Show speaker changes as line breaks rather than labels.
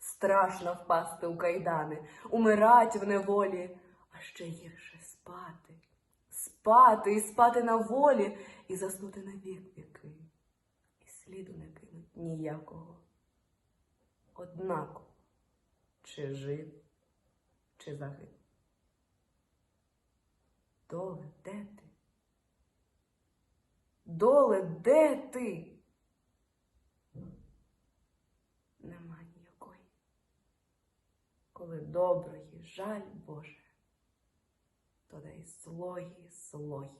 Страшно впасти у кайдани, умирать в неволі, а ще гірше спати, спати і спати на волі, і заснути на вік віки, і сліду не кинуть ніякого. Однаково, чи жив, чи загинув. Доле, де ти? Доле, де ти? Нема ніякої. Коли доброї жаль Боже, то дай злої злої.